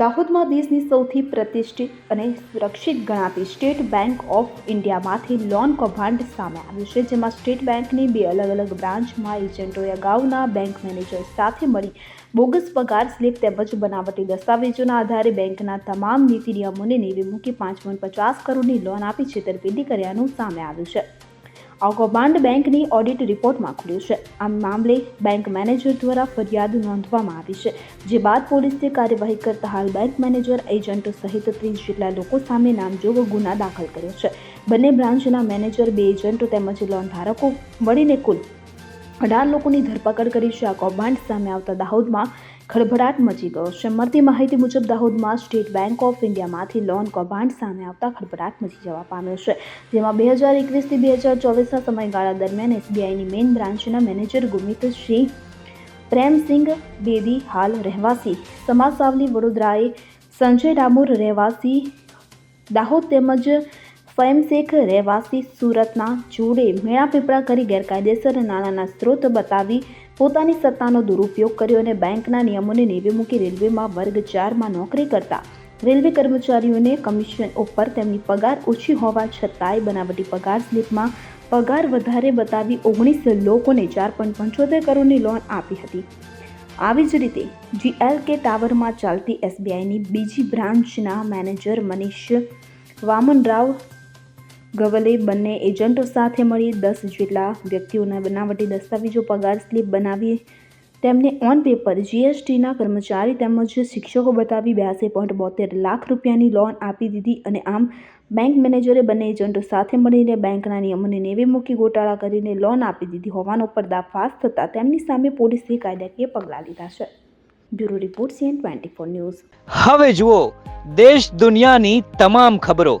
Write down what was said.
દાહોદમાં દેશની સૌથી પ્રતિષ્ઠિત અને સુરક્ષિત ગણાતી સ્ટેટ બેંક ઓફ ઇન્ડિયામાંથી લોન કૌભાંડ સામે આવ્યું છે, જેમાં સ્ટેટ બેંકની બે અલગ અલગ બ્રાન્ચમાં એજન્ટોએ અગાઉના બેંક મેનેજર સાથે મળી બોગસ પગાર, સ્લિપ તેમજ બનાવટી દસ્તાવેજોના આધારે બેંકના તમામ નીતિ નિયમોને નેવી મૂકી પાંચ પોઈન્ટ પચાસ કરોડની લોન આપી છેતરપિંડી કર્યાનું સામે આવ્યું છે. આ કૌભાંડ બેંકની ઓડિટ રિપોર્ટમાં ખુલ્યું છે. આ મામલે બેંક મેનેજર દ્વારા ફરિયાદ નોંધવામાં આવી છે. જે બાદ પોલીસે કાર્યવાહી કરતા હાલ બેંક મેનેજર એજન્ટો સહિત ત્રીસ જેટલા લોકો સામે નામજોગ ગુના દાખલ કર્યો છે. બંને બ્રાન્ચના મેનેજર બે એજન્ટો તેમજ લોન ધારકો મળીને કુલ અઢાર લોકોની ધરપકડ કરી છે. આ કૌભાંડ સામે આવતા દાહોદમાં ખળભળાટ મચી ગયો. છે મળતી માહિતી મુજબ, દાહોદમાં સ્ટેટ બેંક ઓફ ઇન્ડિયામાંથી લોન કૌભાંડ સામે આવતા ખળભળાટ મચી જવા પામ્યો છે. જેમાં બે હજાર એકવીસથી બે હજાર ચોવીસના સમયગાળા દરમિયાન એસબીઆઈની મેઇન બ્રાન્ચના મેનેજર ગુમિત સિંહ પ્રેમસિંહ બેદી હાલ રહેવાસી. સમાજ સાવલી વડોદરાએ સંજય ડામોર રહેવાસી. દાહોદ તેમજ ફેમશેખ રહેવાસી સુરતના જોડે મેળાપીપળા કરી ગેરકાયદેસર નાણાંના સ્ત્રોત બતાવી પોતાની સત્તાનો દુરુપયોગ કર્યો અને બેંકના નિયમોને નેવે મૂકી રેલવેમાં વર્ગ ચારમાં નોકરી કરતા. રેલવે કર્મચારીઓને કમિશન ઉપર તેમની પગાર ઓછી હોવા છતાંય બનાવટી પગાર સ્લિપમાં પગાર વધારે બતાવી ઓગણીસ લોકોને ચાર પોઈન્ટ પંચોતેર કરોડની લોન આપી હતી. આવી જ રીતે જીએલકે ટાવરમાં ચાલતી એસબીઆઈની બીજી બ્રાન્ચના મેનેજર મનીષ વામનરાવ ગવલે બંને એજન્ટો સાથે મળી દસ જેટલા વ્યક્તિઓના બનાવટી દસ્તાવેજો પગાર સ્લીપ બનાવી તેમને ઓન પેપર જીએસટીના કર્મચારી તેમજ શિક્ષકો બતાવી બ્યાસી પોઈન્ટ બોતેર લાખ રૂપિયાની લોન આપી દીધી અને આમ બેંક મેનેજરે બંને એજન્ટો સાથે મળીને બેંકના નિયમોને નેવે મૂકી ગોટાળા કરીને લોન આપી દીધી હોવાનો પર્દાફાશ થતાં તેમની સામે પોલીસે કાયદાકીય પગલાં લીધા છે. Bureau report CN twenty four news. હવે જુઓ, દેશ દુનિયાની તમામ ખબરો